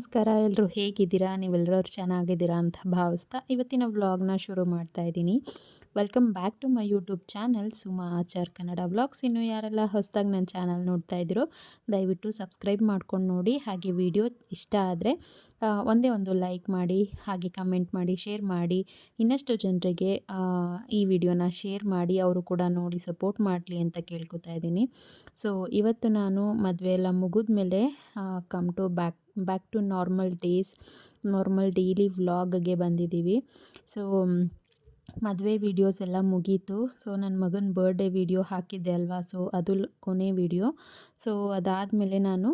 ನಮಸ್ಕಾರ. ಎಲ್ಲರೂ ಹೇಗಿದ್ದೀರಾ? ನೀವೆಲ್ಲರೂ ಚೆನ್ನಾಗಿದ್ದೀರಾ ಅಂತ ಭಾವಿಸ್ತಾ ಇವತ್ತಿನ ವ್ಲಾಗ್ನ ಶುರು ಮಾಡ್ತಾ ಇದ್ದೀನಿ. Welcome back to my YouTube channel. Suma Achar Kannada vlogs. ಇನ್ನು ಯಾರೆಲ್ಲ ಹೊಸದಾಗಿ ನನ್ನ ಚಾನಲ್ ನೋಡ್ತಾ ಇದ್ರು, ದಯವಿಟ್ಟು ಸಬ್ಸ್ಕ್ರೈಬ್ ಮಾಡ್ಕೊಂಡು ನೋಡಿ. ಹಾಗೆ ವಿಡಿಯೋ ಇಷ್ಟ ಆದರೆ ಒಂದೇ ಒಂದು ಲೈಕ್ ಮಾಡಿ, ಹಾಗೆ ಕಮೆಂಟ್ ಮಾಡಿ, ಶೇರ್ ಮಾಡಿ. ಇನ್ನಷ್ಟು ಜನರಿಗೆ ಈ ವಿಡಿಯೋನ ಶೇರ್ ಮಾಡಿ, ಅವರು ಕೂಡ ನೋಡಿ ಸಪೋರ್ಟ್ ಮಾಡಲಿ ಅಂತ ಕೇಳ್ಕೊತಾ ಇದ್ದೀನಿ. ಸೊ, ಇವತ್ತು ನಾನು ಮದುವೆ ಎಲ್ಲ ಮುಗಿದ ಮೇಲೆ come to back back to normal days normal daily ವ್ಲಾಗ್ಗೆ ಬಂದಿದ್ದೀವಿ. ಸೊ ಮದುವೆ ವೀಡಿಯೋಸ್ ಎಲ್ಲ ಮುಗೀತು. ಸೊ ನನ್ನ ಮಗನ ಬರ್ಡೇ ವಿಡಿಯೋ ಹಾಕಿದ್ದೆ ಅಲ್ವಾ? ಸೊ ಅದು ಕೊನೆ ವಿಡಿಯೋ ಸೊ ಅದಾದಮೇಲೆ ನಾನು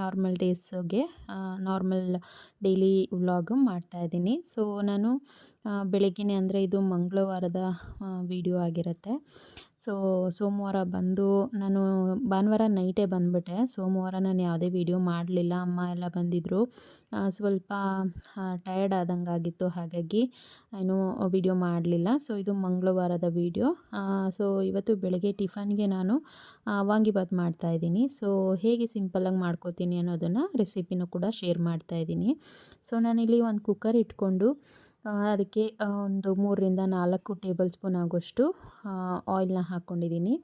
ನಾರ್ಮಲ್ ಡೇಸ್ಗೆ ನಾರ್ಮಲ್ ಡೈಲಿ ವ್ಲಾಗ್ ಮಾಡ್ತಾಯಿದ್ದೀನಿ ಸೊ ನಾನು ಬೆಳಗ್ಗೆನೇ ಅಂದರೆ ಇದು ಮಂಗಳವಾರದ ವೀಡಿಯೋ ಆಗಿರುತ್ತೆ. ಸೊ, ಸೋಮವಾರ ಬಂದು ನಾನು ಭಾನುವಾರ ನೈಟೇ ಬಂದುಬಿಟ್ಟೆ. ಸೋಮವಾರ ನಾನು ಯಾವುದೇ ವೀಡಿಯೋ ಮಾಡಲಿಲ್ಲ. ಅಮ್ಮ ಎಲ್ಲ ಬಂದಿದ್ದರು ಸ್ವಲ್ಪ ಟಯರ್ಡ್ ಆದಂಗೆ ಆಗಿತ್ತು ಹಾಗಾಗಿ ಏನು ವೀಡಿಯೋ ಮಾಡಲಿಲ್ಲ. ಸೊ, ಇದು ಮಂಗಳವಾರದ ವೀಡಿಯೋ. ಸೊ, ಇವತ್ತು ಬೆಳಗ್ಗೆ ಟಿಫನ್ಗೆ ನಾನು ವಾಂಗಿಬಾತ್ ಮಾಡ್ತಾಯಿದ್ದೀನಿ ಸೊ, ಹೇಗೆ ಸಿಂಪಲ್ಲಾಗಿ ಮಾಡ್ಕೋತೀನಿ ಅನ್ನೋದನ್ನು ರೆಸಿಪಿನೂ ಕೂಡ ಶೇರ್ ಮಾಡ್ತಾಯಿದ್ದೀನಿ ಸೊ, ನಾನಿಲ್ಲಿ ಒಂದು ಕುಕ್ಕರ್ ಇಟ್ಕೊಂಡು ಅದಕ್ಕೆ ಒಂದು ಮೂರರಿಂದ ನಾಲ್ಕು ಟೇಬಲ್ ಸ್ಪೂನ್ ಆಗೋಷ್ಟು ಆಯಿಲ್ನ ಹಾಕ್ಕೊಂಡಿದ್ದೀನಿ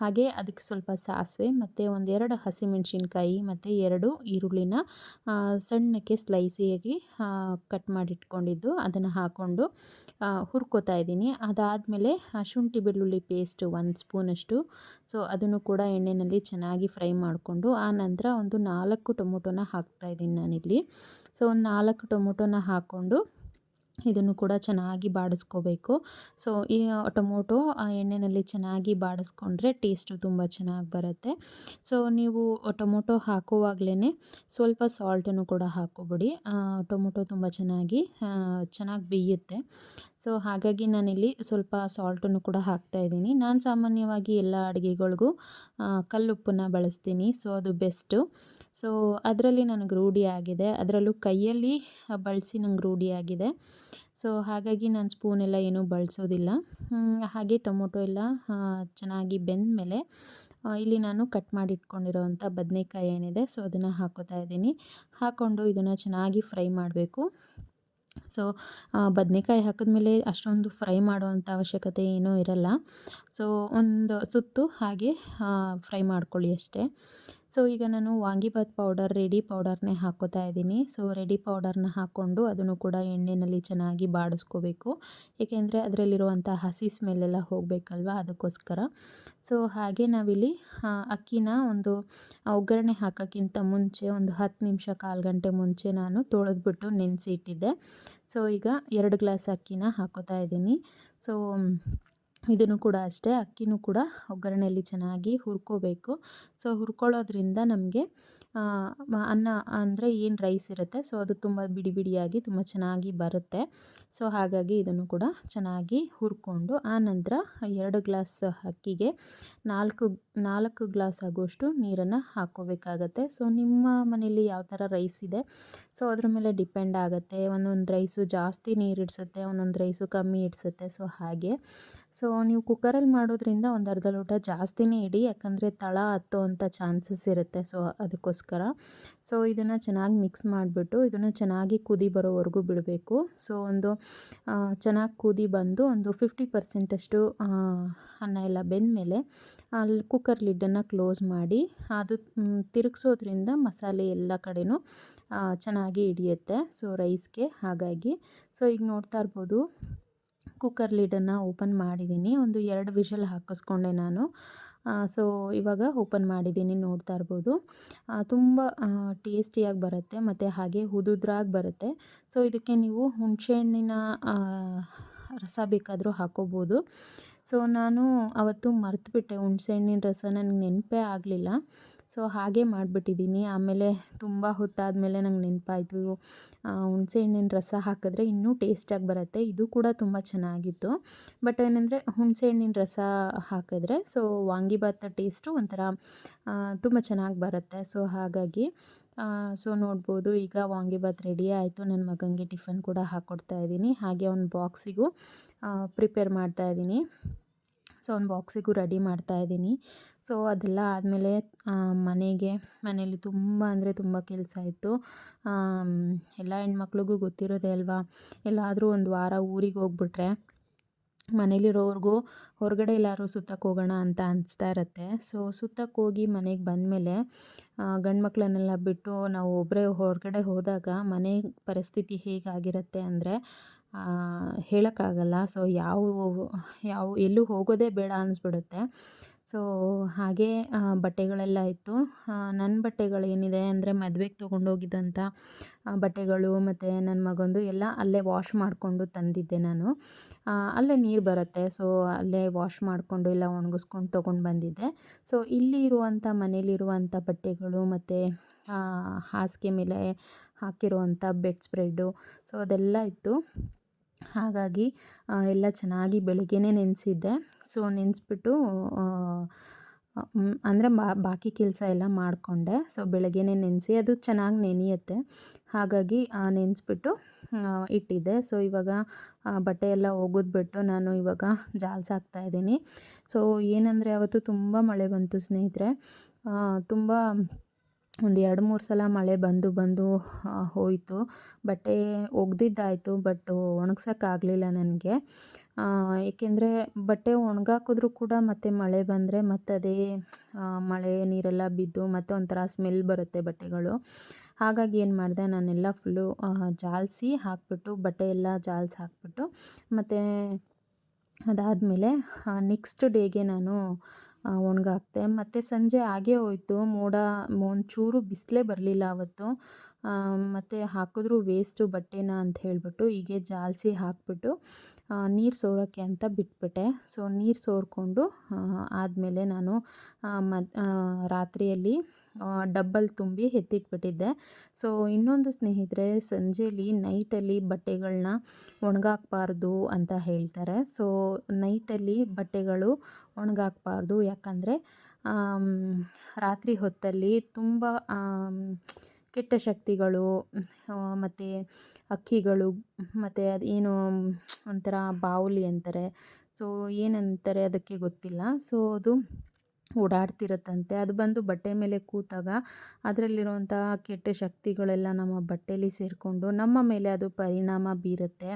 ಹಾಗೆ ಅದಕ್ಕೆ ಸ್ವಲ್ಪ ಸಾಸಿವೆ ಮತ್ತು ಒಂದೆರಡು ಹಸಿಮೆಣ್ಸಿನ್ಕಾಯಿ ಮತ್ತು ಎರಡು ಈರುಳ್ಳಿನ ಸಣ್ಣಕ್ಕೆ ಸ್ಲೈಸಿಯಾಗಿ ಕಟ್ ಮಾಡಿಟ್ಕೊಂಡಿದ್ದು, ಅದನ್ನು ಹಾಕ್ಕೊಂಡು ಹುರ್ಕೋತಾ ಇದ್ದೀನಿ. ಅದಾದಮೇಲೆ ಶುಂಠಿ ಬೆಳ್ಳುಳ್ಳಿ ಪೇಸ್ಟ್ ಒಂದು ಸ್ಪೂನಷ್ಟು. ಸೊ, ಅದನ್ನು ಕೂಡ ಎಣ್ಣೆಯಲ್ಲಿ ಚೆನ್ನಾಗಿ ಫ್ರೈ ಮಾಡಿಕೊಂಡು, ಆ ನಂತರ ಒಂದು ನಾಲ್ಕು ಟೊಮೊಟೊನ ಹಾಕ್ತಾಯಿದ್ದೀನಿ ನಾನಿಲ್ಲಿ. ಸೊ ಒಂದು ನಾಲ್ಕು ಟೊಮೊಟೊನ ಹಾಕ್ಕೊಂಡು ಇದನ್ನು ಕೂಡ ಚೆನ್ನಾಗಿ ಬಾಡಿಸ್ಕೋಬೇಕು. ಸೊ ಈ ಟೊಮೊಟೊ ಆ ಎಣ್ಣೆಯಲ್ಲಿ ಚೆನ್ನಾಗಿ ಬಾಡಿಸ್ಕೊಂಡ್ರೆ ಟೇಸ್ಟು ತುಂಬ ಚೆನ್ನಾಗಿ ಬರುತ್ತೆ. ಸೊ ನೀವು ಟೊಮೊಟೊ ಹಾಕುವಾಗಲೇ ಸ್ವಲ್ಪ ಸಾಲ್ಟನ್ನು ಕೂಡ ಹಾಕೋಬಿಡಿ ಟೊಮೊಟೊ ತುಂಬ ಚೆನ್ನಾಗಿ ಚೆನ್ನಾಗಿ ಬೇಯುತ್ತೆ. ಸೊ ಹಾಗಾಗಿ ನಾನಿಲ್ಲಿ ಸ್ವಲ್ಪ ಸಾಲ್ಟನ್ನು ಕೂಡ ಹಾಕ್ತಾ ಇದ್ದೀನಿ. ನಾನು ಸಾಮಾನ್ಯವಾಗಿ ಎಲ್ಲ ಅಡುಗೆಗಳಿಗೂ ಕಲ್ಲುಪ್ಪನ್ನು ಬಳಸ್ತೀನಿ. ಸೊ ಅದು ಬೆಸ್ಟು. ಸೊ ಅದರಲ್ಲಿ ನನಗೆ ರೂಢಿ ಆಗಿದೆ. ಅದರಲ್ಲೂ ಕೈಯಲ್ಲಿ ಬಳಸಿ ನಂಗೆ ರೂಢಿ ಆಗಿದೆ. ಸೊ ಹಾಗಾಗಿ ನಾನು ಸ್ಪೂನೆಲ್ಲ ಏನೂ ಬಳಸೋದಿಲ್ಲ. ಹಾಗೆ ಟೊಮೊಟೊ ಎಲ್ಲ ಚೆನ್ನಾಗಿ ಬೆಂದ ಮೇಲೆ ಇಲ್ಲಿ ನಾನು ಕಟ್ ಮಾಡಿ ಇಟ್ಕೊಂಡಿರೋವಂಥ ಬದನೇಕಾಯಿ ಏನಿದೆ, ಸೊ ಅದನ್ನು ಹಾಕೋತಾ ಇದ್ದೀನಿ. ಹಾಕ್ಕೊಂಡು ಇದನ್ನು ಚೆನ್ನಾಗಿ ಫ್ರೈ ಮಾಡಬೇಕು. ಸೊ ಬದನೇಕಾಯಿ ಹಾಕಿದ್ಮೇಲೆ ಅಷ್ಟೊಂದು ಫ್ರೈ ಮಾಡುವಂಥ ಅವಶ್ಯಕತೆ ಏನೂ ಇರಲ್ಲ. ಸೊ, ಒಂದು ಸುತ್ತು ಹಾಗೆ ಫ್ರೈ ಮಾಡ್ಕೊಳ್ಳಿ ಅಷ್ಟೇ. ಸೊ, ಈಗ ನಾನು ವಾಂಗಿಬಾತ್ ಪೌಡರ್ ರೆಡಿ ಪೌಡರ್ನೇ ಹಾಕೋತಾ ಇದ್ದೀನಿ. ಸೊ ರೆಡಿ ಪೌಡರ್ನ ಹಾಕ್ಕೊಂಡು ಅದನ್ನು ಕೂಡ ಎಣ್ಣೆಯಲ್ಲಿ ಚೆನ್ನಾಗಿ ಬಾಡಿಸ್ಕೋಬೇಕು. ಏಕೆಂದರೆ ಅದರಲ್ಲಿರುವಂಥ ಹಸಿ ಸ್ಮೆಲ್ಲೆಲ್ಲ ಹೋಗಬೇಕಲ್ವ ಅದಕ್ಕೋಸ್ಕರ. ಸೊ, ಹಾಗೆ ನಾವಿಲ್ಲಿ ಅಕ್ಕಿನ ಒಂದು ಒಗ್ಗರಣೆ ಹಾಕೋಕ್ಕಿಂತ ಮುಂಚೆ ಒಂದು ಹತ್ತು ನಿಮಿಷ, ಕಾಲು ಗಂಟೆ ಮುಂಚೆ ನಾನು ತೊಳೆದ್ಬಿಟ್ಟು ನೆನೆಸಿ ಇಟ್ಟಿದ್ದೆ ಸೊ, ಈಗ ಎರಡು ಗ್ಲಾಸ್ ಅಕ್ಕಿನ ಹಾಕೋತಾ ಇದ್ದೀನಿ. ಸೊ ಇದನ್ನು ಕೂಡ ಅಷ್ಟೇ ಅಕ್ಕಿನೂ ಕೂಡ ಒಗ್ಗರಣೆಯಲ್ಲಿ ಚೆನ್ನಾಗಿ ಹುರ್ಕೋಬೇಕು. ಸೊ ಹುರ್ಕೊಳ್ಳೋದ್ರಿಂದ ನಮಗೆ ಅನ್ನ ಅಂದರೆ ಏನು ರೈಸ್ ಇರುತ್ತೆ. ಸೊ ಅದು ತುಂಬ ಬಿಡಿ ಬಿಡಿಯಾಗಿ ತುಂಬ ಚೆನ್ನಾಗಿ ಬರುತ್ತೆ. ಸೊ ಹಾಗಾಗಿ ಇದನ್ನು ಕೂಡ ಚೆನ್ನಾಗಿ ಹುರ್ಕೊಂಡು ಆ ನಂತರ ಎರಡು ಗ್ಲಾಸ್ ಅಕ್ಕಿಗೆ ನಾಲ್ಕು ನಾಲ್ಕು ಗ್ಲಾಸ್ ಆಗುವಷ್ಟು ನೀರನ್ನು ಹಾಕ್ಕೋಬೇಕಾಗತ್ತೆ. ಸೊ ನಿಮ್ಮ ಮನೇಲಿ ಯಾವ ಥರ ರೈಸ್ ಇದೆ? ಸೊ ಅದ್ರ ಮೇಲೆ ಡಿಪೆಂಡ್ ಆಗುತ್ತೆ. ಒಂದೊಂದು ರೈಸು ಜಾಸ್ತಿ ನೀರು ಇಡ್ಸುತ್ತೆ, ಒಂದೊಂದು ರೈಸು ಕಮ್ಮಿ ಇಡ್ಸುತ್ತೆ. ಸೊ ಹಾಗೆ. ಸೊ ನೀವು ಕುಕ್ಕರಲ್ಲಿ ಮಾಡೋದ್ರಿಂದ ಒಂದು ಅರ್ಧ ಲೋಟ ಜಾಸ್ತಿನೇ ಇಡಿ. ಯಾಕಂದರೆ ತಳ ಹತ್ತೋ ಅಂಥ ಚಾನ್ಸಸ್ ಇರುತ್ತೆ. ಸೊ ಅದಕ್ಕೋಸ್ಕರ ಸೊ ಇದನ್ನು ಚೆನ್ನಾಗಿ ಮಿಕ್ಸ್ ಮಾಡಿಬಿಟ್ಟು, ಇದನ್ನು ಚೆನ್ನಾಗಿ ಕುದಿ ಬರೋವರೆಗೂ ಬಿಡಬೇಕು. ಸೊ ಒಂದು ಚೆನ್ನಾಗಿ ಕುದಿ ಬಂದು ಒಂದು ಫಿಫ್ಟಿ ಪರ್ಸೆಂಟಷ್ಟು ಅನ್ನ ಎಲ್ಲ ಬೆಂದಮೇಲೆ ಅಲ್ಲಿ ಕುಕ್ಕರ್ ಲಿಡ್ಡನ್ನು ಕ್ಲೋಸ್ ಮಾಡಿ, ಅದು ತಿರುಗಿಸೋದ್ರಿಂದ ಮಸಾಲೆ ಎಲ್ಲ ಕಡೆಯೂ ಚೆನ್ನಾಗಿ ಹಿಡಿಯುತ್ತೆ. ಸೊ ರೈಸ್ಗೆ ಹಾಗಾಗಿ. ಸೊ ಈಗ ನೋಡ್ತಾ ಇರ್ಬೋದು ಕುಕ್ಕರ್ ಲಿಡನ್ನು ಓಪನ್ ಮಾಡಿದ್ದೀನಿ ಒಂದು ಎರಡು ವಿಷಲ್ ಹಾಕಿಸ್ಕೊಂಡೆ ನಾನು. ಸೊ ಇವಾಗ ಓಪನ್ ಮಾಡಿದ್ದೀನಿ, ನೋಡ್ತಾ ಇರ್ಬೋದು. ತುಂಬ ಟೇಸ್ಟಿಯಾಗಿ ಬರುತ್ತೆ, ಮತ್ತು ಹಾಗೆ ಹುದುದ್ರಾಗಿ ಬರುತ್ತೆ. ಸೊ ಇದಕ್ಕೆ ನೀವು ಹುಣಸೆಹಣ್ಣಿನ ರಸ ಬೇಕಾದರೂ ಹಾಕೋಬೋದು. ಸೊ ನಾನು ಅವತ್ತು ಮರೆತುಬಿಟ್ಟೆ, ಹುಣಸೆಹಣ್ಣಿನ ರಸ ನನಗೆ ನೆನಪೇ ಆಗಲಿಲ್ಲ. ಸೊ ಹಾಗೆ ಮಾಡಿಬಿಟ್ಟಿದ್ದೀನಿ. ಆಮೇಲೆ ತುಂಬ ಹೊತ್ತಾದಮೇಲೆ ನಂಗೆ ನೆನಪಾಯಿತು ಹುಣಸೆ ಹಣ್ಣಿನ ರಸ ಹಾಕಿದ್ರೆ ಇನ್ನೂ ಟೇಸ್ಟಾಗಿ ಬರುತ್ತೆ. ಇದು ಕೂಡ ತುಂಬ ಚೆನ್ನಾಗಿತ್ತು. ಬಟ್ ಏನಂದರೆ ಹುಣಸೆ ಹಣ್ಣಿನ ರಸ ಹಾಕಿದ್ರೆ, ಸೊ ವಾಂಗಿಭಾತ್ ಟೇಸ್ಟು ಒಂಥರ ತುಂಬ ಚೆನ್ನಾಗಿ ಬರುತ್ತೆ. ಸೊ ಹಾಗಾಗಿ ಸೊ ನೋಡ್ಬೋದು. ಈಗ ವಾಂಗಿಭಾತ್ ರೆಡಿ ಆಯಿತು. ನನ್ನ ಮಗನಿಗೆ ಟಿಫನ್ ಕೂಡ ಹಾಕ್ಕೊಡ್ತಾ ಇದ್ದೀನಿ. ಹಾಗೆ ಒಂದು ಬಾಕ್ಸಿಗೂ ಪ್ರಿಪೇರ್ ಮಾಡ್ತಾ ಇದ್ದೀನಿ. ಸೊ ಒಂದು ಬಾಕ್ಸಿಗೂ ರೆಡಿ ಮಾಡ್ತಾ ಇದ್ದೀನಿ. ಸೊ ಅದೆಲ್ಲ ಆದಮೇಲೆ ಮನೆಗೆ ಮನೇಲಿ ತುಂಬ ಅಂದರೆ ತುಂಬ ಕೆಲಸ ಇತ್ತು. ಎಲ್ಲ ಹೆಣ್ಮಕ್ಳಿಗೂ ಗೊತ್ತಿರೋದೇ ಅಲ್ವಾ? ಎಲ್ಲಾದರೂ ಒಂದು ವಾರ ಊರಿಗೆ ಹೋಗ್ಬಿಟ್ರೆ ಮನೇಲಿರೋರ್ಗೂ ಹೊರಗಡೆ ಎಲ್ಲರೂ ಸುತ್ತಕ್ಕೆ ಹೋಗೋಣ ಅಂತ ಅನಿಸ್ತಾ ಇರುತ್ತೆ. ಸೊ ಸುತ್ತಕ್ಕೆ ಹೋಗಿ ಮನೆಗೆ ಬಂದಮೇಲೆ ಗಂಡು ಮಕ್ಕಳನ್ನೆಲ್ಲ ಬಿಟ್ಟು ನಾವು ಒಬ್ಬರೇ ಹೊರಗಡೆ ಹೋದಾಗ ಮನೆ ಪರಿಸ್ಥಿತಿ ಹೇಗಾಗಿರುತ್ತೆ ಅಂದರೆ ಹೇಳೋಕ್ಕಾಗಲ್ಲ. ಸೊ, ಯಾವ ಯಾವ, ಎಲ್ಲೂ ಹೋಗೋದೇ ಬೇಡ ಅನ್ನಿಸ್ಬಿಡುತ್ತೆ ಸೊ, ಹಾಗೆ ಬಟ್ಟೆಗಳೆಲ್ಲ ಇತ್ತು. ನನ್ನ ಬಟ್ಟೆಗಳೇನಿದೆ ಅಂದರೆ ಮದುವೆಗೆ ತೊಗೊಂಡೋಗಿದ್ದಂಥ ಬಟ್ಟೆಗಳು ಮತ್ತು ನನ್ನ ಮಗಂದು ಎಲ್ಲ ಅಲ್ಲೇ ವಾಶ್ ಮಾಡಿಕೊಂಡು ತಂದಿದ್ದೆ ನಾನು. ಅಲ್ಲೇ ನೀರು ಬರುತ್ತೆ. ಸೊ, ಅಲ್ಲೇ ವಾಶ್ ಮಾಡಿಕೊಂಡು ಎಲ್ಲ ಒಣಗಿಸ್ಕೊಂಡು ತೊಗೊಂಡು ಬಂದಿದ್ದೆ. ಸೊ, ಇಲ್ಲಿ ಇರುವಂಥ ಮನೇಲಿರುವಂಥ ಬಟ್ಟೆಗಳು ಮತ್ತು ಹಾಸಿಗೆ ಮೇಲೆ ಹಾಕಿರುವಂಥ ಬೆಡ್ ಸ್ಪ್ರೆಡ್ಡು, ಸೊ, ಅದೆಲ್ಲ ಇತ್ತು. ಹಾಗಾಗಿ ಎಲ್ಲ ಚೆನ್ನಾಗಿ ಬೆಳಗ್ಗೆನೇ ನೆನೆಸಿದ್ದೆ. ಸೊ, ನೆನೆಸ್ಬಿಟ್ಟು ಅಂದರೆ ಬಾಕಿ ಕೆಲಸ ಎಲ್ಲ ಮಾಡಿಕೊಂಡೆ. ಸೊ, ಬೆಳಗ್ಗೆನೇ ನೆನೆಸಿ ಅದು ಚೆನ್ನಾಗಿ ನೆನೆಯುತ್ತೆ. ಹಾಗಾಗಿ ನೆನೆಸ್ಬಿಟ್ಟು ಇಟ್ಟಿದ್ದೆ. ಸೊ, ಇವಾಗ ಬಟ್ಟೆ ಎಲ್ಲ ಒಗೆದ್ಬಿಟ್ಟು ನಾನು ಇವಾಗ ಹಾಕ್ತಾ ಇದ್ದೀನಿ. ಸೊ, ಏನಂದರೆ, ಅವತ್ತು ತುಂಬ ಮಳೆ ಬಂತು ಸ್ನೇಹಿತರೆ. ತುಂಬ ಒಂದು ಎರಡು ಮೂರು ಸಲ ಮಳೆ ಬಂದು ಬಂದು ಹೋಯಿತು. ಬಟ್ಟೆ ಒಗ್ದಿದ್ದಾಯಿತು, ಬಟ್ ಒಣಗ್ಸೋಕ್ಕಾಗಲಿಲ್ಲ ನನಗೆ. ಏಕೆಂದರೆ ಬಟ್ಟೆ ಒಣಗಾಕಿದ್ರೂ ಕೂಡ ಮತ್ತೆ ಮಳೆ ಬಂದರೆ ಮತ್ತೆ ಅದೇ ಮಳೆ ನೀರೆಲ್ಲ ಬಿದ್ದು ಮತ್ತೆ ಒಂಥರ ಸ್ಮೆಲ್ ಬರುತ್ತೆ ಬಟ್ಟೆಗಳು. ಹಾಗಾಗಿ ಏನು ಮಾಡಿದೆ, ನಾನೆಲ್ಲ ಫುಲ್ಲು ಜಾಲಿಸಿ ಹಾಕಿಬಿಟ್ಟು, ಬಟ್ಟೆ ಎಲ್ಲ ಜಾಲ್ಸಿ ಹಾಕಿಬಿಟ್ಟು, ಮತ್ತು ಅದಾದಮೇಲೆ ನೆಕ್ಸ್ಟ್ ಡೇಗೆ ನಾನು ಒಣಗಾಕ್ದೆ ಮತ್ತು ಸಂಜೆ ಆಗೇ ಹೋಯ್ತು. ಮೋಡ ಒಂಚೂರು ಬಿಸಿಲೇ ಬರಲಿಲ್ಲ ಅವತ್ತು. ಮತ್ತು ಹಾಕಿದ್ರೂ ವೇಸ್ಟು ಬಟ್ಟೆನ ಅಂತ ಹೇಳಿಬಿಟ್ಟು ಹೀಗೆ ಜಾಲಿಸಿ ಹಾಕಿಬಿಟ್ಟು ನೀರು ಸೋರೋಕ್ಕೆ ಅಂತ ಬಿಟ್ಬಿಟ್ಟೆ. ಸೊ ನೀರು ಸೋರಿಕೊಂಡು ಆದಮೇಲೆ ನಾನು ಮದ್ ರಾತ್ರಿಯಲ್ಲಿ ಡಬ್ಬಲ್ ತುಂಬಿ ಎತ್ತಿಟ್ಬಿಟ್ಟಿದ್ದೆ. ಸೊ ಇನ್ನೊಂದು ಸ್ನೇಹಿತರೆ, ಸಂಜೆಲಿ ನೈಟಲ್ಲಿ ಬಟ್ಟೆಗಳನ್ನ ಒಣಗಾಕಬಾರ್ದು ಅಂತ ಹೇಳ್ತಾರೆ. ಸೊ ನೈಟಲ್ಲಿ ಬಟ್ಟೆಗಳು ಒಣಗಾಕಬಾರ್ದು. ಯಾಕಂದರೆ ರಾತ್ರಿ ಹೊತ್ತಲ್ಲಿ ತುಂಬ ಕೆಟ್ಟ ಶಕ್ತಿಗಳು ಮತ್ತು ಹಕ್ಕಿಗಳು ಮತ್ತು ಅದು ಏನು ಒಂಥರ ಬಾವಲಿ ಅಂತಾರೆ. ಸೊ ಏನಂತಾರೆ ಅದಕ್ಕೆ ಗೊತ್ತಿಲ್ಲ. ಸೊ ಅದು ಓಡಾಡ್ತಿರುತ್ತಂತೆ. ಅದು ಬಂದು ಬಟ್ಟೆ ಮೇಲೆ ಕೂತಾಗ ಅದರಲ್ಲಿರುವಂಥ ಕೆಟ್ಟ ಶಕ್ತಿಗಳೆಲ್ಲ ನಮ್ಮ ಬಟ್ಟೆಯಲ್ಲಿ ಸೇರಿಕೊಂಡು ನಮ್ಮ ಮೇಲೆ ಅದು ಪರಿಣಾಮ ಬೀರುತ್ತೆ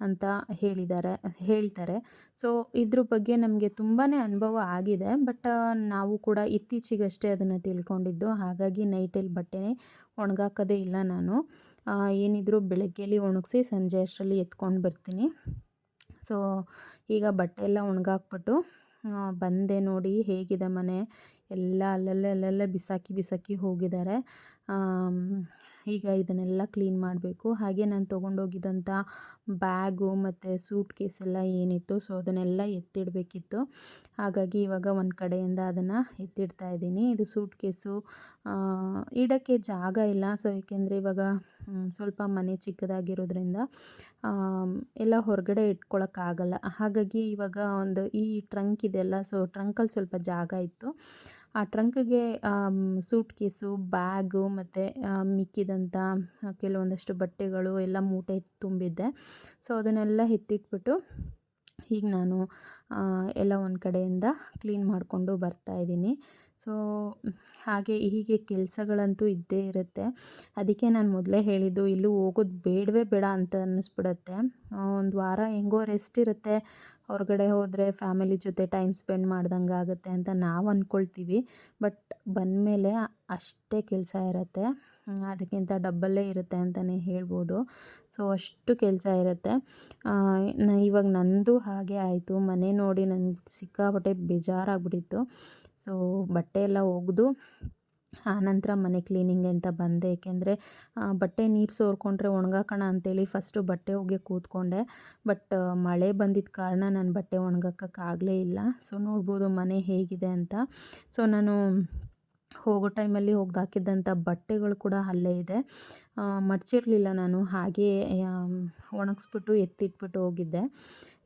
ಅಂತ ಹೇಳಿದ್ದಾರೆ ಹೇಳ್ತಾರೆ. ಸೊ ಇದ್ರ ಬಗ್ಗೆ ನಮಗೆ ತುಂಬಾ ಅನುಭವ ಆಗಿದೆ. ಬಟ್ ನಾವು ಕೂಡ ಇತ್ತೀಚೆಗಷ್ಟೇ ಅದನ್ನು ತಿಳ್ಕೊಂಡಿದ್ದು. ಹಾಗಾಗಿ ನೈಟಲ್ಲಿ ಬಟ್ಟೆನೇ ಒಣಗಾಕೋದೇ ಇಲ್ಲ ನಾನು. ಏನಿದ್ರೂ ಬೆಳಗ್ಗೆಯಲ್ಲಿ ಒಣಗಿಸಿ ಸಂಜೆ ಅಷ್ಟರಲ್ಲಿ ಎತ್ಕೊಂಡು ಬರ್ತೀನಿ. ಸೊ ಈಗ ಬಟ್ಟೆ ಎಲ್ಲ ಒಣಗಾಕ್ಬಿಟ್ಟು ಬಂದೆ ನೋಡಿ ಹೇಗಿದೆ ಮನೆ. ಎಲ್ಲ ಅಲ್ಲಲ್ಲೇ ಅಲ್ಲಲ್ಲೇ ಬಿಸಾಕಿ ಬಿಸಾಕಿ ಹೋಗಿದ್ದಾರೆ. ಈಗ ಇದನ್ನೆಲ್ಲ ಕ್ಲೀನ್ ಮಾಡಬೇಕು. ಹಾಗೆ ನಾನು ತೊಗೊಂಡೋಗಿದ್ದಂಥ ಬ್ಯಾಗು ಮತ್ತು ಸೂಟ್ ಕೇಸ್ ಎಲ್ಲ ಏನಿತ್ತು, ಸೊ ಅದನ್ನೆಲ್ಲ ಎತ್ತಿಡಬೇಕಿತ್ತು. ಹಾಗಾಗಿ ಇವಾಗ ಒಂದು ಕಡೆಯಿಂದ ಅದನ್ನು ಎತ್ತಿಡ್ತಾ ಇದ್ದೀನಿ. ಇದು ಸೂಟ್ ಕೇಸು ಇಡೋಕ್ಕೆ ಜಾಗ ಇಲ್ಲ. ಸೊ ಏಕೆಂದರೆ ಇವಾಗ ಸ್ವಲ್ಪ ಮನೆ ಚಿಕ್ಕದಾಗಿರೋದ್ರಿಂದ ಎಲ್ಲ ಹೊರಗಡೆ ಇಟ್ಕೊಳಕ್ಕಾಗಲ್ಲ ಹಾಗಾಗಿ ಇವಾಗ ಒಂದು ಈ ಟ್ರಂಕ್ ಇದೆಲ್ಲ ಸೊ ಟ್ರಂಕಲ್ಲಿ ಸ್ವಲ್ಪ ಜಾಗ ಇತ್ತು. ಆ ಟ್ರಂಕ್ಗೆ ಸೂಟ್ ಕೇಸು ಬ್ಯಾಗು ಮತ್ತು ಮಿಕ್ಕಿದಂಥ ಕೆಲವೊಂದಷ್ಟು ಬಟ್ಟೆಗಳು ಎಲ್ಲ ಮೂಟೆ ತುಂಬಿದ್ದೆ. ಸೊ, ಅದನ್ನೆಲ್ಲ ಎತ್ತಿಟ್ಬಿಟ್ಟು ಈಗ ನಾನು ಎಲ್ಲ ಒಂದು ಕಡೆಯಿಂದ ಕ್ಲೀನ್ ಮಾಡಿಕೊಂಡು ಬರ್ತಾಯಿದ್ದೀನಿ ಸೊ, ಹಾಗೆ ಹೀಗೆ ಕೆಲಸಗಳಂತೂ ಇದ್ದೇ ಇರುತ್ತೆ. ಅದಕ್ಕೆ ನಾನು ಮೊದಲೇ ಹೇಳಿದ್ದು, ಇಲ್ಲೂ ಹೋಗೋದು ಬೇಡವೇ ಬೇಡ ಅಂತ ಅನ್ನಿಸ್ಬಿಡತ್ತೆ ಒಂದು ವಾರ ಹೆಂಗೋ ರೆಸ್ಟ್ ಇರುತ್ತೆ. ಹೊರಗಡೆ ಹೋದರೆ ಫ್ಯಾಮಿಲಿ ಜೊತೆ ಟೈಮ್ ಸ್ಪೆಂಡ್ ಮಾಡ್ದಂಗೆ ಆಗುತ್ತೆ ಅಂತ ನಾವು ಅಂದ್ಕೊಳ್ತೀವಿ ಬಟ್ ಬಂದಮೇಲೆ ಅಷ್ಟೇ ಕೆಲಸ ಇರುತ್ತೆ. ಅದಕ್ಕಿಂತ ಡಬ್ಬಲ್ಲೇ ಇರುತ್ತೆ ಅಂತಲೇ ಹೇಳ್ಬೋದು. ಸೊ, ಅಷ್ಟು ಕೆಲಸ ಇರುತ್ತೆ. ಇವಾಗ ನನ್ನದು ಹಾಗೆ ಆಯಿತು. ಮನೆ ನೋಡಿ ನನಗೆ ಸಿಕ್ಕಾಪಟ್ಟೆ ಬೇಜಾರಾಗ್ಬಿಟ್ಟಿತ್ತು. ಸೊ, ಬಟ್ಟೆ ಎಲ್ಲ ಒಗೆದು ಆನಂತರ ಮನೆ ಕ್ಲೀನಿಂಗ್ ಅಂತ ಬಂದೆ. ಏಕೆಂದರೆ ಬಟ್ಟೆ ನೀರು ಸೋರ್ಕೊಂಡ್ರೆ ಒಣಗಾಕೋಣ ಅಂತೇಳಿ ಫಸ್ಟು ಬಟ್ಟೆ ಹೋಗಿ ಕೂತ್ಕೊಂಡೆ. ಬಟ್ ಮಳೆ ಬಂದಿದ್ದ ಕಾರಣ ನಾನು ಬಟ್ಟೆ ಒಣಗಾಕೋಕ್ಕಾಗಲೇ ಇಲ್ಲ. ಸೊ ನೋಡ್ಬೋದು ಮನೆ ಹೇಗಿದೆ ಅಂತ. ಸೊ ನಾನು ಹೋಗೋ ಟೈಮಲ್ಲಿ ಹಾಕಿದ್ದಂಥ ಬಟ್ಟೆಗಳು ಕೂಡ ಅಲ್ಲೇ ಇದೆ. ಮಡಚಿರಲಿಲ್ಲ ನಾನು. ಹಾಗೇ ಒಣಗಿಸ್ಬಿಟ್ಟು ಎತ್ತಿಟ್ಬಿಟ್ಟು ಹೋಗಿದ್ದೆ.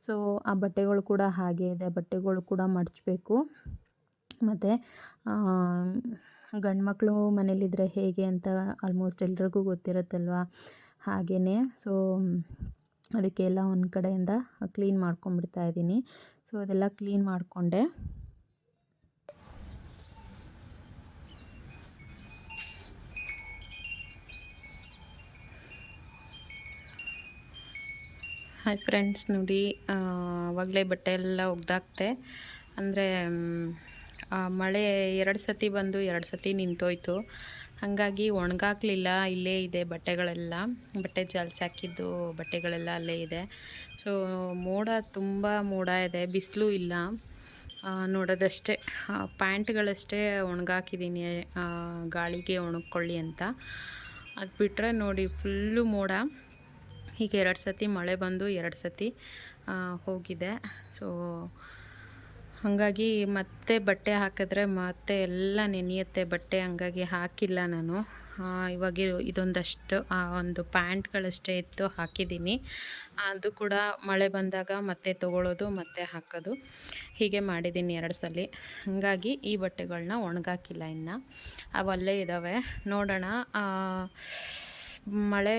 ಸೊ ಆ ಬಟ್ಟೆಗಳು ಕೂಡ ಹಾಗೇ ಇದೆ. ಬಟ್ಟೆಗಳು ಕೂಡ ಮಡಚಬೇಕು. ಮತ್ತು ಗಂಡು ಮಕ್ಕಳು ಮನೇಲಿದ್ದರೆ ಹೇಗೆ ಅಂತ ಆಲ್ಮೋಸ್ಟ್ ಎಲ್ರಿಗೂ ಗೊತ್ತಿರುತ್ತಲ್ವ? ಹಾಗೇ ಸೊ ಅದಕ್ಕೆ ಎಲ್ಲ ಒಂದು ಕಡೆಯಿಂದ ಕ್ಲೀನ್ ಮಾಡ್ಕೊಂಡ್ಬಿಡ್ತಾ ಇದ್ದೀನಿ. ಸೊ ಅದೆಲ್ಲ ಕ್ಲೀನ್ ಮಾಡಿಕೊಂಡೆ. ಹಾಯ್ ಫ್ರೆಂಡ್ಸ್ ನೋಡಿ ಆವಾಗಲೇ ಬಟ್ಟೆ ಎಲ್ಲ ಒಗ್ದಾಕ್ತೆ. ಅಂದರೆ ಮಳೆ ಎರಡು ಸತಿ ಬಂದು ಎರಡು ಸತಿ ನಿಂತೋಯ್ತು. ಹಾಗಾಗಿ ಒಣಗಾಕ್ಲಿಲ್ಲ ಇಲ್ಲೇ ಇದೆ ಬಟ್ಟೆಗಳೆಲ್ಲ. ಬಟ್ಟೆ ಜಾಲ್ಸಿ ಹಾಕಿದ್ದು ಬಟ್ಟೆಗಳೆಲ್ಲ ಅಲ್ಲೇ ಇದೆ. ಸೊ ಮೋಡ ತುಂಬ ಮೋಡ ಇದೆ, ಬಿಸಿಲು ಇಲ್ಲ. ನೋಡೋದಷ್ಟೇ. ಪ್ಯಾಂಟ್ಗಳಷ್ಟೇ ಒಣಗಾಕಿದ್ದೀನಿ ಗಾಳಿಗೆ ಒಣಗ್ಕೊಳ್ಳಿ ಅಂತ. ಅದು ಬಿಟ್ಟರೆ ನೋಡಿ, ಫುಲ್ಲು ಮೋಡ. ಈಗ ಎರಡು ಸತಿ ಮಳೆ ಬಂದು ಎರಡು ಸತಿ ಹೋಗಿದೆ. ಸೊ ಹಾಗಾಗಿ ಮತ್ತೆ ಬಟ್ಟೆ ಹಾಕಿದ್ರೆ ಮತ್ತೆ ಎಲ್ಲ ನೆನೆಯುತ್ತೆ. ಬಟ್ಟೆ ಹಂಗಾಗಿ ಹಾಕಿಲ್ಲ ನಾನು. ಇವಾಗ ಇದೊಂದಷ್ಟು ಒಂದು ಪ್ಯಾಂಟ್ಗಳಷ್ಟೇ ಇತ್ತು, ಹಾಕಿದ್ದೀನಿ. ಅದು ಕೂಡ ಮಳೆ ಬಂದಾಗ ಮತ್ತೆ ತೊಗೊಳ್ಳೋದು ಮತ್ತೆ ಹಾಕೋದು. ಹೀಗೆ ಮಾಡಿದ್ದೀನಿ ಎರಡು ಸಲ. ಹಾಗಾಗಿ ಈ ಬಟ್ಟೆಗಳನ್ನ ಒಣಗಾಕಿಲ್ಲ ಇನ್ನು. ಅವಲ್ಲೇ ಇದ್ದಾವೆ ನೋಡೋಣ ಮಳೆ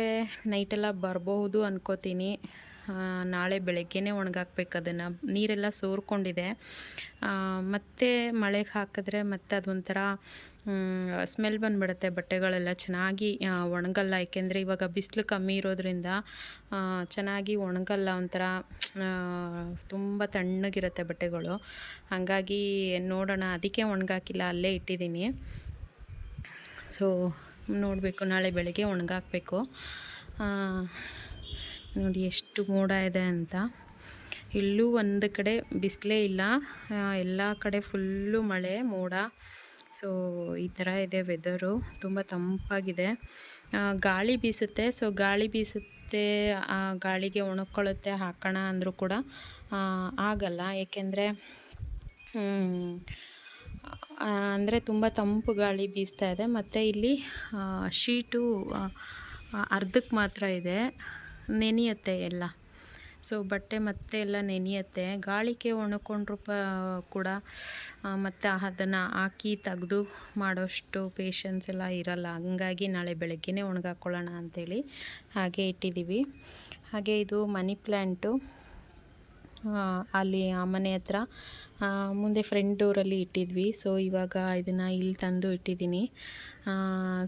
ನೈಟೆಲ್ಲ ಬರಬಹುದು ಅನ್ಕೋತೀನಿ. ನಾಳೆ ಬೆಳಗ್ಗೆನೇ ಒಣಗಾಕ್ಬೇಕು ಅದನ್ನು. ನೀರೆಲ್ಲ ಸೋರ್ಕೊಂಡಿದೆ. ಮತ್ತು ಮಳೆಗೆ ಹಾಕಿದ್ರೆ ಮತ್ತೆ ಅದೊಂಥರ ಸ್ಮೆಲ್ ಬಂದುಬಿಡುತ್ತೆ. ಬಟ್ಟೆಗಳೆಲ್ಲ ಚೆನ್ನಾಗಿ ಒಣಗಲ್ಲ. ಏಕೆಂದರೆ ಇವಾಗ ಬಿಸಿಲು ಕಮ್ಮಿ ಇರೋದ್ರಿಂದ ಚೆನ್ನಾಗಿ ಒಣಗಲ್ಲ. ಒಂಥರ ತುಂಬ ತಣ್ಣಗಿರುತ್ತೆ ಬಟ್ಟೆಗಳು. ಹಾಗಾಗಿ ನೋಡೋಣ. ಅದಕ್ಕೆ ಒಣಗಾಕಿಲ್ಲ. ಅಲ್ಲೇ ಇಟ್ಟಿದ್ದೀನಿ. ಸೊ ನೋಡಬೇಕು. ನಾಳೆ ಬೆಳಗ್ಗೆ ಒಣಗಾಕಬೇಕು. ನೋಡಿ ಎಷ್ಟು ಮೋಡ ಇದೆ ಅಂತ. ಇಲ್ಲೂ ಒಂದು ಕಡೆ ಬಿಸಿಲೇ ಇಲ್ಲ. ಎಲ್ಲ ಕಡೆ ಫುಲ್ಲು ಮಳೆ, ಮೋಡ. ಸೊ ಈ ಥರ ಇದೆ ವೆದರು ತುಂಬ ತಂಪಾಗಿದೆ. ಗಾಳಿ ಬೀಸುತ್ತೆ. ಸೊ ಗಾಳಿ ಬೀಸುತ್ತೆ ಗಾಳಿಗೆ ಒಣಕೊಳ್ಳುತ್ತೆ ಹಾಕೋಣ ಅಂದರೂ ಕೂಡ ಆಗಲ್ಲ. ಏಕೆಂದರೆ ಅಂದರೆ ತುಂಬ ತಂಪು ಗಾಳಿ ಬೀಸ್ತಾ ಇದೆ. ಮತ್ತು ಇಲ್ಲಿ ಶೀಟು ಅರ್ಧಕ್ಕೆ ಮಾತ್ರ ಇದೆ. ನೆನೆಯುತ್ತೆ ಎಲ್ಲ. ಸೊ ಬಟ್ಟೆ ಮತ್ತೆ ಎಲ್ಲ ನೆನೆಯುತ್ತೆ. ಗಾಳಿಗೆ ಒಣಕೊಂಡ್ರೂ ಪ, ಕೂಡ ಮತ್ತು ಅದನ್ನು ಹಾಕಿ ತೆಗೆದು ಮಾಡೋಷ್ಟು ಪೇಷನ್ಸ್ ಎಲ್ಲ ಇರಲ್ಲ. ಹಂಗಾಗಿ ನಾಳೆ ಬೆಳಗ್ಗೆನೇ ಒಣಗಾಕೊಳ್ಳೋಣ ಅಂಥೇಳಿ ಹಾಗೆ ಇಟ್ಟಿದ್ದೀವಿ. ಹಾಗೆ ಇದು ಮನಿ ಪ್ಲ್ಯಾಂಟು ಅಲ್ಲಿ ಆ ಮನೆ ಹತ್ರ ಮುಂದೆ ಫ್ರಂಟ್ ಡೋರಲ್ಲಿ ಇಟ್ಟಿದ್ವಿ. ಸೊ ಇವಾಗ ಇದನ್ನು ಇಲ್ಲಿ ತಂದು ಇಟ್ಟಿದ್ದೀನಿ.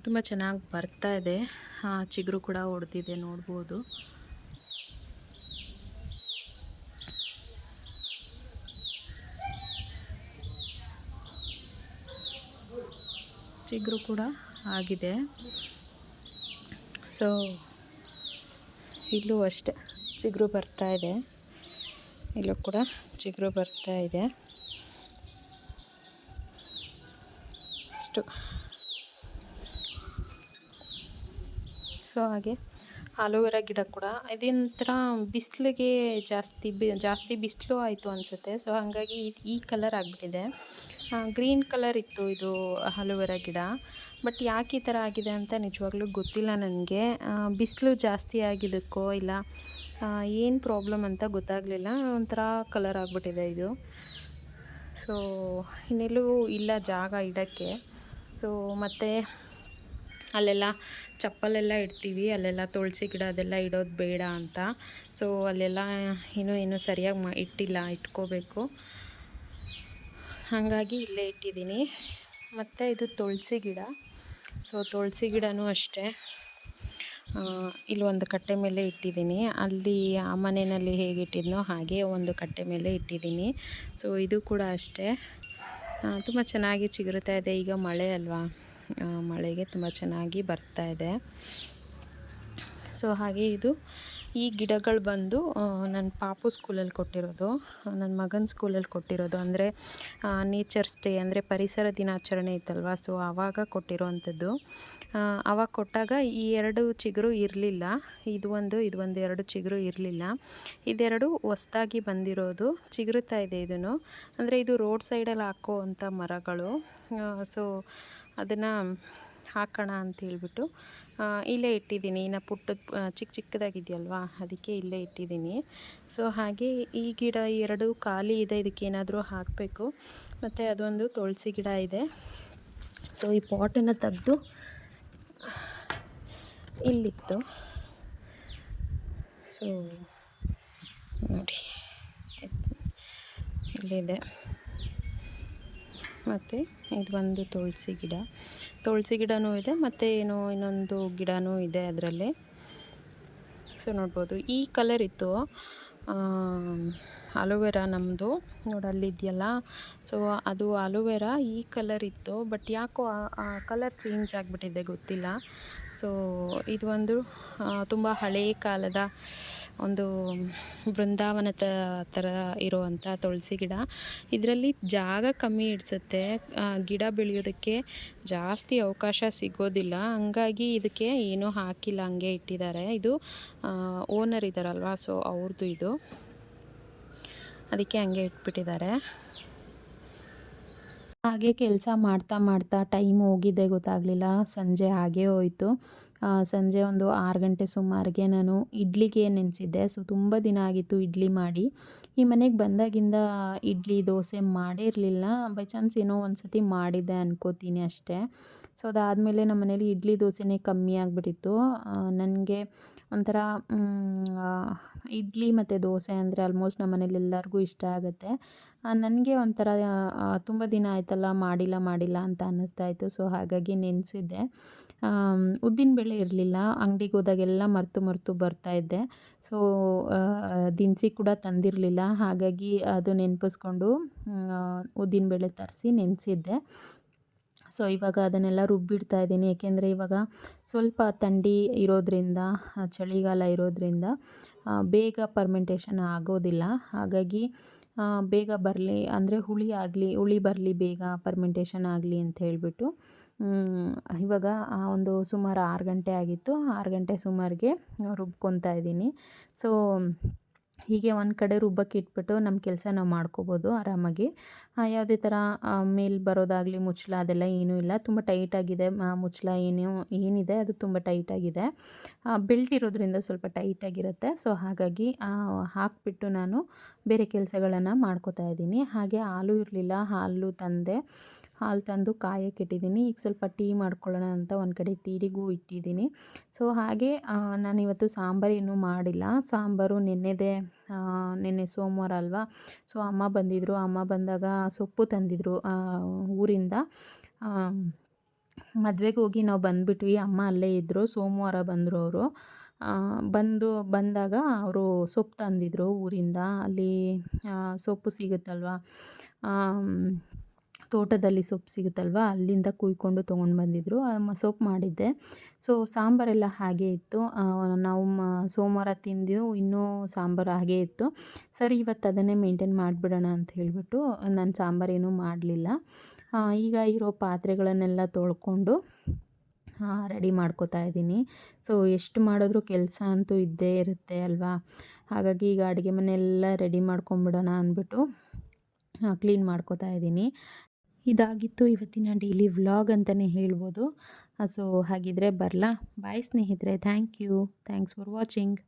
ತುಂಬ ಚೆನ್ನಾಗಿ ಬರ್ತಾ ಇದೆ. ಚಿಗುರು ಕೂಡ ಹೊಡೆದಿದೆ ನೋಡ್ಬೋದು. ಚಿಗುರು ಕೂಡ ಆಗಿದೆ. ಸೊ ಇಲ್ಲೂ ಅಷ್ಟೆ, ಚಿಗುರು ಬರ್ತಾ ಇದೆ. ಇಲ್ಲೂ ಕೂಡ ಚಿಗುರು ಬರ್ತಾ ಇದೆ. ಅಷ್ಟು. ಸೊ ಹಾಗೆ. ಆಲೋವೆರಾ ಗಿಡ ಕೂಡ. ಇದೊಂಥರ ಬಿಸಿಲಿಗೆ ಜಾಸ್ತಿ ಬಿ, ಜಾಸ್ತಿ ಬಿಸಿಲು ಆಯಿತು ಅನಿಸುತ್ತೆ. ಸೊ ಹಾಗಾಗಿ ಈ ಕಲರ್ ಆಗಿಬಿಟ್ಟಿದೆ. ಗ್ರೀನ್ ಕಲರ್ ಇತ್ತು ಇದು ಅಲೋವೆರಾ ಗಿಡ. ಬಟ್ ಯಾಕೆ ಈ ಥರ ಆಗಿದೆ ಅಂತ ನಿಜವಾಗ್ಲೂ ಗೊತ್ತಿಲ್ಲ ನನಗೆ. ಬಿಸಿಲು ಜಾಸ್ತಿ ಆಗಿದ್ದಕ್ಕೋ ಇಲ್ಲ ಏನು ಪ್ರಾಬ್ಲಮ್ ಅಂತ ಗೊತ್ತಾಗಲಿಲ್ಲ. ಒಂಥರ ಕಲರ್ ಆಗಿಬಿಟ್ಟಿದೆ ಇದು. ಸೊ ಇನ್ನೆಲ್ಲೂ ಇಲ್ಲ ಜಾಗ ಇಡೋಕ್ಕೆ. ಸೊ ಮತ್ತು ಅಲ್ಲೆಲ್ಲ ಚಪ್ಪಲೆಲ್ಲ ಇಡ್ತೀವಿ, ಅಲ್ಲೆಲ್ಲ ತುಳಸಿ ಗಿಡ ಅದೆಲ್ಲ ಇಡೋದು ಬೇಡ ಅಂತ. ಸೊ ಅಲ್ಲೆಲ್ಲ ಇನ್ನೂ ಇನ್ನೂ ಸರಿಯಾಗಿ ಇಟ್ಟಿಲ್ಲ, ಇಟ್ಕೋಬೇಕು. ಹಾಗಾಗಿ ಇಲ್ಲೇ ಇಟ್ಟಿದ್ದೀನಿ. ಮತ್ತು ಇದು ತುಳಸಿ ಗಿಡ. ಸೊ ತುಳಸಿ ಗಿಡನೂ ಅಷ್ಟೇ. ಒಂದು ಕಟ್ಟೆ ಮೇಲೆ ಇಟ್ಟಿದ್ದೀನಿ. ಅಲ್ಲಿ ಆ ಮನೆಯಲ್ಲಿ ಹೇಗೆ ಇಟ್ಟಿದ್ನೋ ಹಾಗೆ ಒಂದು ಕಟ್ಟೆ ಮೇಲೆ ಇಟ್ಟಿದ್ದೀನಿ. ಸೊ ಇದು ಕೂಡ ಅಷ್ಟೇ. ತುಂಬ ಚೆನ್ನಾಗಿ ಚಿಗುರುತ್ತಾ ಇದೆ. ಈಗ ಮಳೆ ಅಲ್ವಾ? ಮಳೆಗೆ ತುಂಬ ಚೆನ್ನಾಗಿ ಬರ್ತಾ ಇದೆ. ಸೊ, ಹಾಗೆ ಇದು ಈ ಗಿಡಗಳು ಬಂದು ನನ್ನ ಪಾಪು ಸ್ಕೂಲಲ್ಲಿ ಕೊಟ್ಟಿರೋದು ನನ್ನ ಮಗನ ಸ್ಕೂಲಲ್ಲಿ ಕೊಟ್ಟಿರೋದು. ಅಂದರೆ ನೇಚರ್ಸ್ ಡೇ ಅಂದರೆ ಪರಿಸರ ದಿನಾಚರಣೆ ಇತ್ತಲ್ವ? ಸೊ ಆವಾಗ ಕೊಟ್ಟಿರೋವಂಥದ್ದು ಆವಾಗ ಕೊಟ್ಟಾಗ ಈ ಎರಡು ಚಿಗುರು ಇರಲಿಲ್ಲ. ಇದು ಒಂದು ಇದು ಒಂದು, ಎರಡು ಚಿಗುರು ಇರಲಿಲ್ಲ. ಇದೆರಡು ಹೊಸ್ದಾಗಿ ಬಂದಿರೋದು. ಚಿಗುರುತ್ತಾ ಇದೆ ಇದನ್ನು. ಅಂದರೆ, ಇದು ರೋಡ್ ಸೈಡಲ್ಲಿ ಹಾಕೋ ಅಂಥ ಮರಗಳು ಸೊ ಅದನ್ನು ಹಾಕೋಣ ಅಂತ ಹೇಳ್ಬಿಟ್ಟು ಇಲ್ಲೇ ಇಟ್ಟಿದ್ದೀನಿ. ಇನ್ನು ಪುಟ್ಟ ಚಿಕ್ಕ ಚಿಕ್ಕದಾಗಿದೆಯಲ್ವಾ? ಅದಕ್ಕೆ ಇಲ್ಲೇ ಇಟ್ಟಿದ್ದೀನಿ. ಸೊ ಹಾಗೆ ಈ ಗಿಡ ಎರಡು ಖಾಲಿ ಇದೆ. ಇದಕ್ಕೆ ಏನಾದರೂ ಹಾಕಬೇಕು. ಮತ್ತು ಅದೊಂದು ತುಳಸಿ ಗಿಡ ಇದೆ. ಸೊ ಈ ಪಾಟನ್ನು ತೆಗೆದು ಇಲ್ಲಿತ್ತು ಸೊ ನೋಡಿ, ಇಲ್ಲಿದೆ. ಮತ್ತು ಇದು ಒಂದು ತುಳಸಿ ಗಿಡ. ತುಳಸಿ ಗಿಡವೂ ಇದೆ, ಮತ್ತು ಏನೋ ಇನ್ನೊಂದು ಗಿಡವೂ ಇದೆ ಅದರಲ್ಲಿ. ಸೊ ನೋಡ್ಬೋದು, ಈ ಕಲರ್ ಇತ್ತು. ಅಲೋವೆರಾ ನಮ್ಮದು ನೋಡಿ ಅಲ್ಲಿದೆಯಲ್ಲ. ಸೊ ಅದು ಅಲೋವೆರಾ ಈ ಕಲರ್ ಇತ್ತು ಬಟ್ ಯಾಕೋ ಆ ಕಲರ್ ಚೇಂಜ್ ಆಗಿಬಿಟ್ಟಿದೆ ಗೊತ್ತಿಲ್ಲ. ಸೊ ಇದು ಒಂದು ತುಂಬ ಹಳೆಯ ಕಾಲದ ಒಂದು ಬೃಂದಾವನ ಥರ ಇರುವಂಥ ತುಳಸಿ ಗಿಡ. ಇದರಲ್ಲಿ ಜಾಗ ಕಮ್ಮಿ ಇಡಿಸುತ್ತೆ. ಗಿಡ ಬೆಳೆಯೋದಕ್ಕೆ ಜಾಸ್ತಿ ಅವಕಾಶ ಸಿಗೋದಿಲ್ಲ. ಹಂಗಾಗಿ ಇದಕ್ಕೆ ಏನೂ ಹಾಕಿಲ್ಲ, ಹಂಗೆ ಇಟ್ಟಿದ್ದಾರೆ. ಇದು ಓನರ್ ಇದ್ದಾರಲ್ವ, ಸೊ ಅವ್ರದ್ದು ಇದು. ಅದಕ್ಕೆ ಹಂಗೆ ಇಟ್ಬಿಟ್ಟಿದ್ದಾರೆ. ಹಾಗೆ ಕೆಲಸ ಮಾಡ್ತಾ ಮಾಡ್ತಾ ಟೈಮ್ ಹೋಗಿದ್ದೆ ಗೊತ್ತಾಗಲಿಲ್ಲ. ಸಂಜೆ ಹಾಗೆ ಹೋಯಿತು. ಸಂಜೆ ಒಂದು ಆರು ಗಂಟೆ ಸುಮಾರಿಗೆ ನಾನು ಇಡ್ಲಿಗೆ ನೆನೆಸಿದ್ದೆ. ಸೊ, ತುಂಬ ದಿನ ಆಗಿತ್ತು ಇಡ್ಲಿ ಮಾಡಿ. ಈ ಮನೆಗೆ ಬಂದಾಗಿಂದ ಇಡ್ಲಿ, ದೋಸೆ ಮಾಡೇ ಇರಲಿಲ್ಲ. ಬೈ ಚಾನ್ಸ್ ಏನೋ ಒಂದು ಸತಿ ಮಾಡಿದ್ದೆ ಅನ್ಕೋತೀನಿ ಅಷ್ಟೇ. ಸೊ, ಅದಾದಮೇಲೆ ನಮ್ಮ ಮನೇಲಿ ಇಡ್ಲಿ, ದೋಸೆನೇ ಕಮ್ಮಿ ಆಗಿಬಿಟ್ಟಿತ್ತು. ನನಗೆ ಒಂಥರ ಇಡ್ಲಿ ಮತ್ತು ದೋಸೆ ಅಂದರೆ ಆಲ್ಮೋಸ್ಟ್ ನಮ್ಮ ಮನೇಲಿ ಎಲ್ಲರಿಗೂ ಇಷ್ಟ ಆಗುತ್ತೆ. ನನಗೆ ಒಂಥರ ತುಂಬ ದಿನ ಆಯ್ತಲ್ಲ, ಮಾಡಿಲ್ಲ ಮಾಡಿಲ್ಲ ಅಂತ ಅನ್ನಿಸ್ತಾ ಇತ್ತು. ಸೊ, ಹಾಗಾಗಿ ನೆನೆಸಿದ್ದೆ. ಉದ್ದಿನಬೇಳೆ ಇರಲಿಲ್ಲ. ಅಂಗಡಿಗೆ ಹೋದಾಗೆಲ್ಲ ಮರೆತು ಮರೆತು ಬರ್ತಾಯಿದ್ದೆ ಸೊ ದಿನಸಿ ಕೂಡ ತಂದಿರಲಿಲ್ಲ. ಹಾಗಾಗಿ ಅದು ನೆನಪಿಸ್ಕೊಂಡು ಉದ್ದಿನಬೇಳೆ ತರಿಸಿ ನೆನೆಸಿದ್ದೆ. ಸೊ, ಇವಾಗ ಅದನ್ನೆಲ್ಲ ರುಬ್ಬಿಡ್ತಾ ಇದ್ದೀನಿ. ಏಕೆಂದರೆ ಇವಾಗ ಸ್ವಲ್ಪ ಥಂಡಿ ಇರೋದರಿಂದ ಚಳಿಗಾಲ ಇರೋದರಿಂದ ಬೇಗ ಪರ್ಮೆಂಟೇಷನ್ ಆಗೋದಿಲ್ಲ. ಹಾಗಾಗಿ ಬೇಗ ಬರಲಿ, ಅಂದರೆ ಹುಳಿ ಆಗಲಿ, ಹುಳಿ ಬರಲಿ ಬೇಗ ಪರ್ಮೆಂಟೇಷನ್ ಆಗಲಿ ಅಂತ ಹೇಳಿಬಿಟ್ಟು ಇವಾಗ ಒಂದು ಸುಮಾರು ಆರು ಗಂಟೆ ಆಗಿತ್ತು. ಆರು ಗಂಟೆ ಸುಮಾರಿಗೆ ರುಬ್ಕೊತಾ ಇದ್ದೀನಿ. ಸೊ ಹೀಗೆ ಒಂದು ಕಡೆ ರುಬ್ಬಕ್ಕೆ ಇಟ್ಬಿಟ್ಟು ನಮ್ಮ ಕೆಲಸ ನಾವು ಮಾಡ್ಕೋಬೋದು ಆರಾಮಾಗಿ. ಯಾವುದೇ ಥರ ಮೇಲ್ ಬರೋದಾಗಲಿ ಮುಚ್ಚಳ ಅದೆಲ್ಲ ಏನೂ ಇಲ್ಲ. ತುಂಬ ಟೈಟಾಗಿದೆ ಮುಚ್ಚಳ ಏನು, ಏನಿದೆ ಅದು ತುಂಬ ಟೈಟಾಗಿದೆ ಬೆಲ್ಟ್ ಇರೋದ್ರಿಂದ ಸ್ವಲ್ಪ ಟೈಟಾಗಿರುತ್ತೆ ಸೊ ಹಾಗಾಗಿ ಹಾಕಿಬಿಟ್ಟು ನಾನು ಬೇರೆ ಕೆಲಸಗಳನ್ನು ಮಾಡ್ಕೋತಾ ಇದ್ದೀನಿ. ಹಾಗೆ ಹಾಲು ಇರಲಿಲ್ಲ, ಹಾಲು ತಂದೆ ಹಾಲು ತಂದು ಕಾಯಕ್ಕೆ ಇಟ್ಟಿದ್ದೀನಿ. ಈಗ ಸ್ವಲ್ಪ ಟೀ ಮಾಡ್ಕೊಳ್ಳೋಣ ಅಂತ ಒಂದು ಕಡೆ ಟೀರಿಗೂ ಇಟ್ಟಿದ್ದೀನಿ. ಸೊ ಹಾಗೆ ನಾನಿವತ್ತು ಸಾಂಬಾರು ಏನೂ ಮಾಡಿಲ್ಲ. ಸಾಂಬಾರು ನೆನ್ನೆದೇ ನೆನ್ನೆ ಸೋಮವಾರ ಅಲ್ವಾ? ಸೊ ಅಮ್ಮ ಬಂದಿದ್ದರು ಅಮ್ಮ ಬಂದಾಗ ಸೊಪ್ಪು ತಂದಿದ್ದರು ಊರಿಂದ. ಮದುವೆಗೆ ಹೋಗಿ ನಾವು ಬಂದುಬಿಟ್ವಿ. ಅಮ್ಮ ಅಲ್ಲೇ ಇದ್ದರು ಸೋಮವಾರ ಬಂದರು ಅವರು. ಬಂದು, ಬಂದಾಗ ಅವರು ಸೊಪ್ಪು ತಂದಿದ್ದರು ಊರಿಂದ. ಅಲ್ಲಿ ಸೊಪ್ಪು ಸಿಗುತ್ತಲ್ವ? ತೋಟದಲ್ಲಿ ಸೊಪ್ಪು ಸಿಗುತ್ತಲ್ವ, ಅಲ್ಲಿಂದ ಕುಯ್ಕೊಂಡು ತೊಗೊಂಡು ಬಂದಿದ್ದರು ಸೊಪ್ಪು ಮಾಡಿದ್ದೆ. ಸೊ, ಸಾಂಬಾರೆಲ್ಲ ಹಾಗೆ ಇತ್ತು. ನಾವು ಸೋಮವಾರ ತಿಂದು ಇನ್ನೂ ಸಾಂಬಾರು ಹಾಗೆ ಇತ್ತು. ಸರಿ, ಇವತ್ತು ಅದನ್ನೇ ಮೇಂಟೈನ್ ಮಾಡಿಬಿಡೋಣ ಅಂತ ಹೇಳಿಬಿಟ್ಟು ನಾನು ಸಾಂಬಾರೇನೂ ಮಾಡಲಿಲ್ಲ. ಈಗ ಇರೋ ಪಾತ್ರೆಗಳನ್ನೆಲ್ಲ ತೊಳ್ಕೊಂಡು ರೆಡಿ ಮಾಡ್ಕೋತಾ ಇದ್ದೀನಿ. ಸೊ, ಎಷ್ಟು ಮಾಡಿದ್ರೂ ಕೆಲಸ ಅಂತೂ ಇದ್ದೇ ಇರುತ್ತೆ ಅಲ್ವಾ? ಹಾಗಾಗಿ ಈಗ ಅಡುಗೆ ಮನೆಯೆಲ್ಲ ರೆಡಿ ಮಾಡ್ಕೊಂಬಿಡೋಣ ಅಂದ್ಬಿಟ್ಟು ಕ್ಲೀನ್ ಮಾಡ್ಕೋತಾ ಇದ್ದೀನಿ. ಇದಾಗಿತ್ತು ಇವತ್ತಿನ ಡೈಲಿ ವ್ಲಾಗ್ ಅಂತಲೇ ಹೇಳ್ಬೋದು. ಸೊ ಹಾಗಿದ್ರೆ ಬರಲಾ. ಬಾಯ್ ಸ್ನೇಹಿತರೆ. Thank you thanks for watching